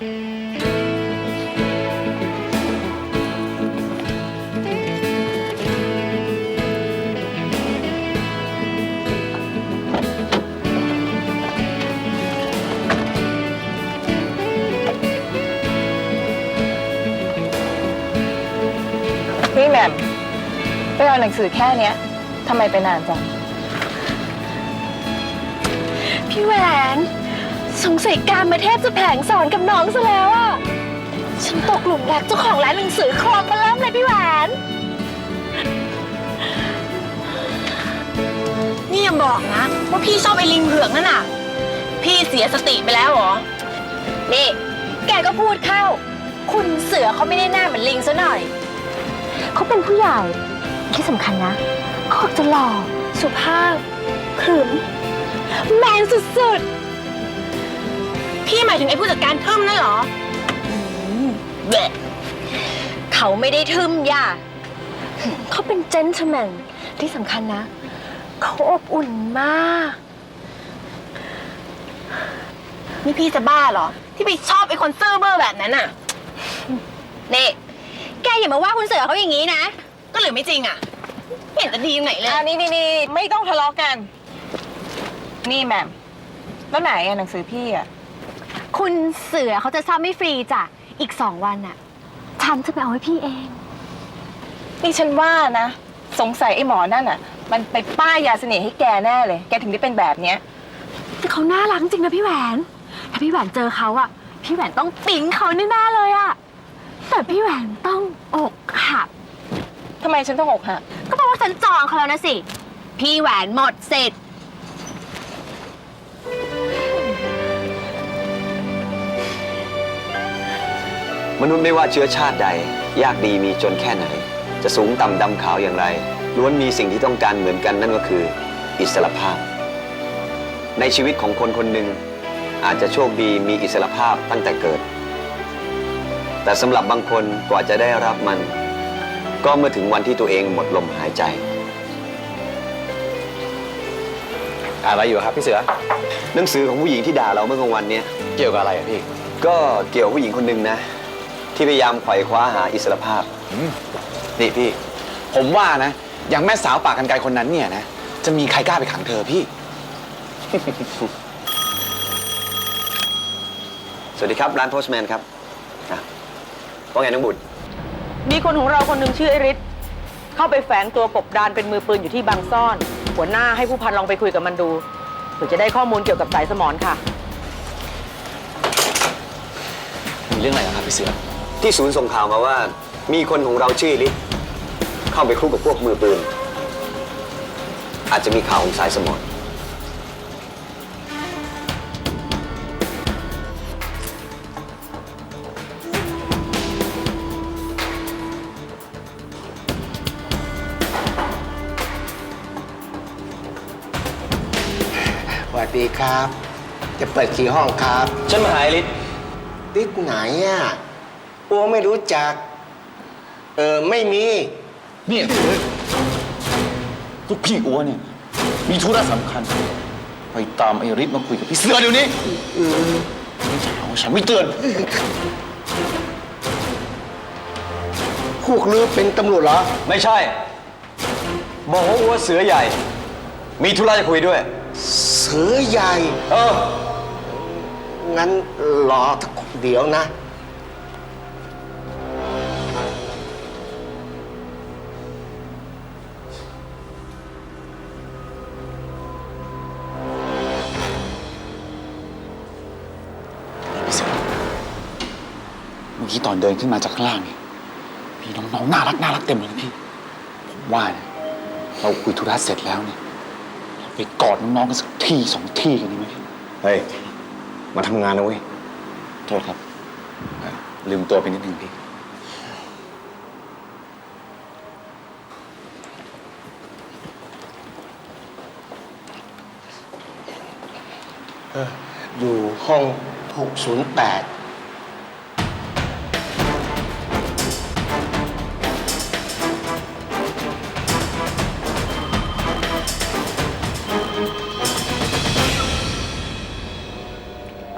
นี่แหม่มไปเอาหนังสือแค่เนี้ยทำไมไปนานจัง พี่แหวน สงสัยการมาเทพจะแผลงสอนกับน้องซะแล้วอะ ฉันตกหลุมรักเจ้าของร้านหนังสือคลองมาเริ่มเลยพี่แหวน นี่อย่าบอกนะ ว่าพี่ชอบไอ้ลิงเผือกนั่นน่ะ พี่เสียสติไปแล้วเหรอ นี่ แกก็พูดเข้า คุณเสือเขาไม่ได้หน้าเหมือนลิงซะหน่อย เขาเป็นผู้ใหญ่ ที่สำคัญนะเขาจะหล่อสุภาพขรึมแมนสุด พี่หมายถึงไอ้ผู้จัดการทึ่มนั่นเหรอๆเบะเขาไม่ได้ทึมย่าเขาเป็นเจนท l e แมนที่สำคัญนะ เขาอบอุ่นมาก นี่พี่จะบ้าเหรอ ที่ไปชอบไอ้คนซื่อเบอร์แบบนั้นน่ะ นี่ แกอย่ามาว่าคุณเสือเขาอย่างนี้นะ ก็หรือไม่จริงอะไม่เห็นจะดีตรงไหนเลยอ่านี่นี่นี่ไม่ต้องทะเลาะกัน นี่แหม่มแล้วไหนอะหนังสือพี่อะ คุณเสือเขาจะซ่อมไม่ฟรีจ้ะ อีกสองวันน่ะ ฉันจะไปเอาให้พี่เอง นี่ฉันว่านะ สงสัยไอ้หมอนั่นอะมันไปป้ายยาเสน่ห์ให้แกแน่เลย แกถึงได้เป็นแบบเนี้ย แต่เขาน่ารักจริงนะพี่แหวน ถ้าพี่แหวนเจอเขาอะพี่แหวนต้องปิ๊งเขาแน่ๆเลยอะแต่พี่แหวนต้องอกหัก ทำไมฉันต้องอกหักก็เพราะว่าฉันจองเขาแล้วนะสิ พี่แหวนหมดสิทธิ์ มนุษย์ไม่ว่าเชื้อชาติใด ยากดีมีจนแค่ไหน จะสูงต่ำดำขาวอย่างไร ล้วนมีสิ่งที่ต้องการเหมือนกันนั่นก็คือ อิสรภาพ ในชีวิตของคนคนหนึ่ง อาจจะโชคดีมีอิสรภาพตั้งแต่เกิด แต่สำหรับบางคนกว่าจะได้รับมัน ก็เมื่อถึงวันที่ตัวเองหมดลมหายใจอ่านอะไรอยู่ครับพี่เสือ หนังสือของผู้หญิงที่ด่าเราเมื่อกลางวันเนี้ยเกี่ยวกับอะไรอะพี่ ก็เกี่ยวกับผู้หญิงคนหนึ่งนะ ที่พยายามไขว่คว้าหาอิสรภาพ นี่พี่ ผมว่านะ อย่างแม่สาวปากกันไกลคนนั้นเนี่ยนะ จะมีใครกล้าไปขังเธอพี่ สวัสดีครับร้านโพสแมนครับอะว่าไงน้องบุตร มีคนของเราคนหนึ่งชื่อไอริสเข้าไปแฝงตัวกบดานเป็นมือปืนอยู่ที่บางซ่อน หัวหน้าให้ผู้พันลองไปคุยกับมันดูเพื่อจะได้ข้อมูลเกี่ยวกับสายสมอนค่ะ มีเรื่องอะไรอะครับพี่เสือ ที่ศูนย์ส่งข่าวมาว่า มีคนของเราชื่อลิศเข้าไปคลุกกับพวกมือปืน อาจจะมีข่าวของสายสมองสวัสดีครับ จะเปิดกี่ห้องครับ ฉันมาหาลิศติดไหนอะ อัวไม่รู้จัก เออไม่มี เนี่ยลูกพี่อ้วนเนี่ย มีธุระสำคัญ ไปตามไอ้ฤทธิ์มาคุยกับพี่เสือเดี๋ยวนี้ไม่ใช่เอาฉันไม่เตือน พวกลือเป็นตำรวจเหรอ ไม่ใช่ บอกว่าอัวเสือใหญ่ มีธุระจะคุยด้วย เสือใหญ่ เออ งั้นรอทักเดี๋ยวนะ อกี้ตอนเดินขึ้นมาจากข้างล่างเนี่ยมีน้องๆน่ารักน่ารักเต็มเลยนะพี่ ผมว่าเนี่ยเราคุยธุระเสร็จแล้วเนี่ยเราไปกอดน้องๆกันสักที่สองที่กันดีไหมพี่เฮ้ย มาทำงานนะเว้ย โทษครับเอ่อลืมตัวไปนิดนึงพี่ อยู่ห้อง 608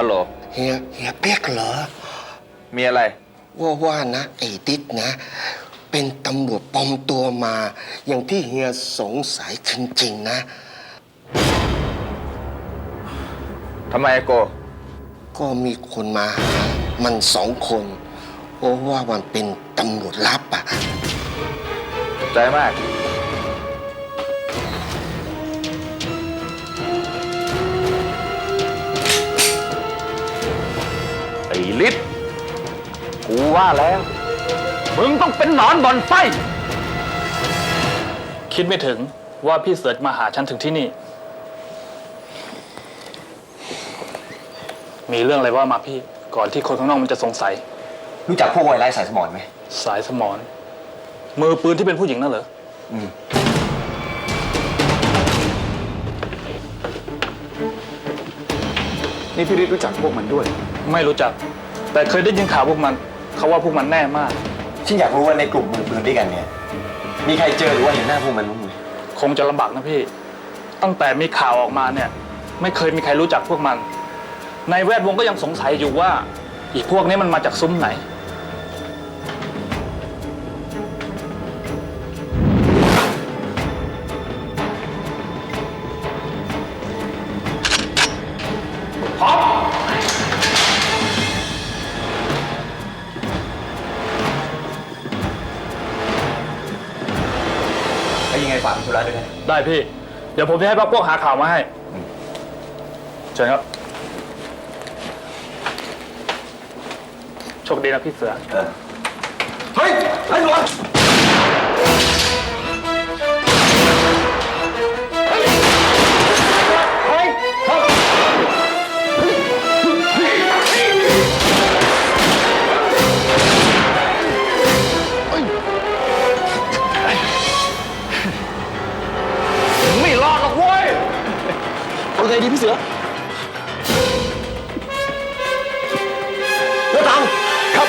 ฮัลโหลเฮียเฮียเปียกเหรอ มีอะไร ว่าว่านะไอ้ติ๊ดนะ เป็นตำรวจปลอมตัวมา อย่างที่เฮียสงสัยจริงๆนะทำไมโก ก็มีคนมาหามันสองคนเพราะว่ามันเป็นตำรวจลับอะ ใจมาก ลิศกูว่าแล้ว มึงต้องเป็นหนอนบ่อนไฟคิดไม่ถึงว่าพี่เสือจะมาหาฉันถึงที่นี่ มีเรื่องอะไรว่ามาพี่ ก่อนที่คนข้างนอกมันจะสงสัย รู้จักพวกวัยไร้สายสมอนไหม สายสมอนมือปืนที่เป็นผู้หญิงนั่นเหรอนี่พี่ฤทธิ์รู้จักพวกมันด้วย ไม่รู้จัก แต่เคยได้ยินข่าวพวกมัน เขาว่าพวกมันแน่มาก ฉันอยากรู้ว่าในกลุ่มมือปืนด้วยกันเนี่ย มีใครเจอหรือว่าเห็นหน้าพวกมันบ้างไหมคงจะลำบากนะพี่ ตั้งแต่มีข่าวออกมาเนี่ย ไม่เคยมีใครรู้จักพวกมัน ในแวดวงก็ยังสงสัยอยู่ว่าอีกพวกนี้มันมาจากซุ้มไหน ไงฝากธุระด้วยนะได้พี่ เดี๋ยวผมจะให้พักพวกหาข่าวมาให้เชิญครับโชคดีนะพี่เสือเฮ้ยไอ้หนอน พี่เสือแล้วตังครับ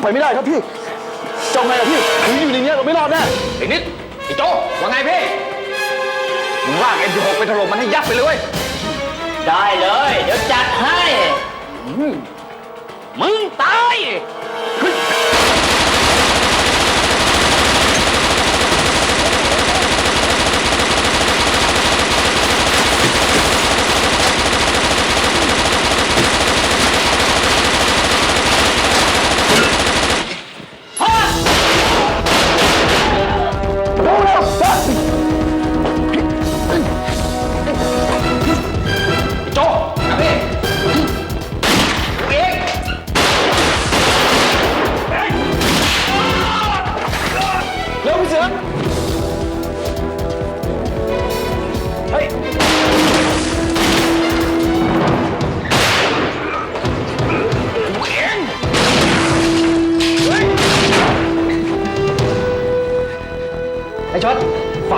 ไปไม่ได้ครับพี่จะเอาไงอะพี่ถึงอยู่ในเนี้ยเราไม่รอดแน่ ไอ้นิด ไอ้โจว่าไงพี่ มึงลากเอ็มพีหกไปถล่มมันให้ยับไปเลยเว้ย ได้เลย เดี๋ยวจัดให้ มึงตาย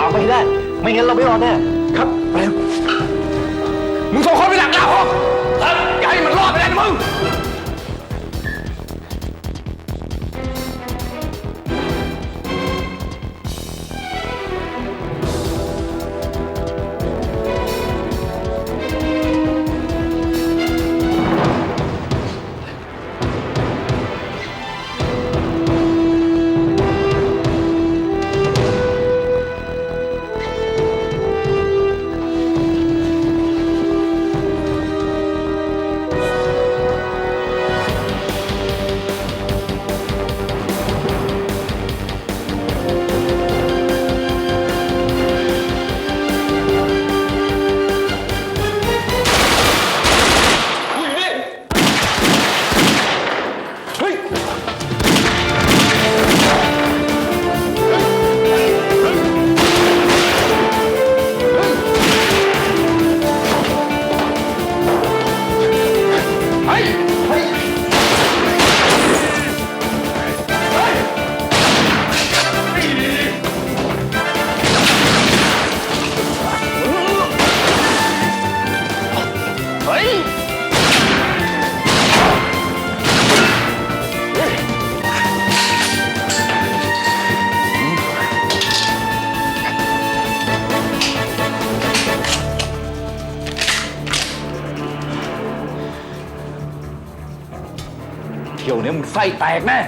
ากไปให้ได้ ไม่งั้นเราไม่รอดแน่ ครับไปมึงส่งคนไปดักหน้าห้องครับอย่าให้มันรอดไปได้นะมึง ไส้แตกแน่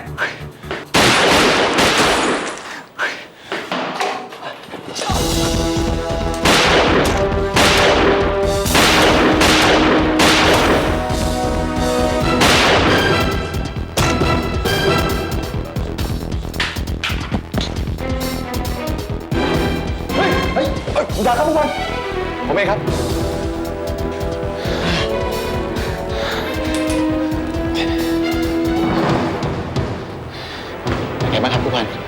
เฮ้ยเฮ้ยเอ้ยอย่าครับผู้พันผมเองครับ บ้างครับผู้พัน